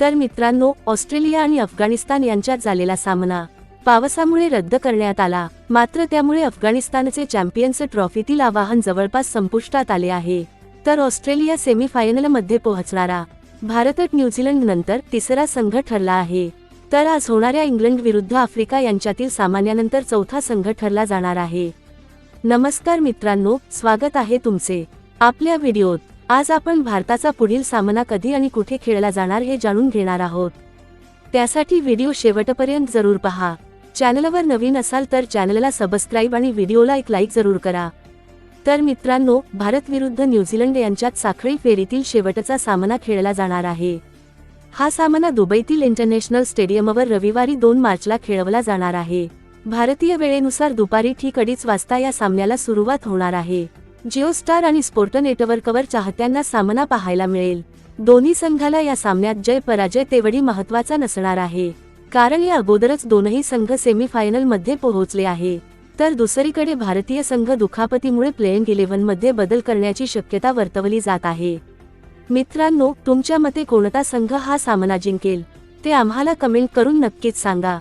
तर मित्रांनो ऑस्ट्रेलिया आणि अफगाणिस्तान यांच्यात झालेला सामना पावसामुळे रद्द करण्यात आला. मात्र त्यामुळे अफगाणिस्तानचे चॅम्पियन्स ट्रॉफीतील आवाहन जवळपास संपुष्टात आले आहे. तर ऑस्ट्रेलिया सेमीफायनलमध्ये पोहोचणारा भारत न्यूझीलंड नंतर तिसरा संघ ठरला आहे. तर आज होणाऱ्या इंग्लंड विरुद्ध आफ्रिका यांच्यातील सामन्यानंतर चौथा संघ ठरला जाणार आहे. नमस्कार मित्रांनो स्वागत आहे तुमचे आपल्या व्हिडिओत. आज आपण भारताचा पुढील सामना कधी आणि कुठे खेळला जाणार हे जाणून घेणार आहोत. त्यासाठी व्हिडिओ शेवटपर्यंत जरूर पहा. चॅनलवर नवीन असाल तर चॅनलला सबस्क्राईब आणि व्हिडिओला एक लाईक जरूर करा. तर मित्रांनो भारत विरुद्ध न्यूझीलंड यांच्यात साखळी फेरीतील शेवटचा सामना खेळला जाणार आहे. हा सामना दुबईतील इंटरनॅशनल स्टेडियमवर रविवारी दोन मार्चला खेळवला जाणार आहे. भारतीय वेळेनुसार दुपारी ठीक अडीच वाजता या सामन्याला सुरुवात होणार आहे. जिओ स्टार आणि स्पोर्ट नेटवर्कवर चाहत्यांना सामना पाहायला मिळेल. दोन्ही संघाला या सामन्यात जय पराजय तेवढी महत्त्वाचा नसणार आहे. कारण या अगोदरच दोनही संघ सेमीफायनलमध्ये पोहोचले आहे. तर दुसरीकडे भारतीय संघ दुखापतीमुळे प्लेइंग इलेव्हनमध्ये बदल करण्याची शक्यता वर्तवली जात आहे. मित्रांनो तुमच्या मते कोणता संघ हा सामना जिंकेल? ते आम्हाला कमेंट करून नक्कीच सांगा.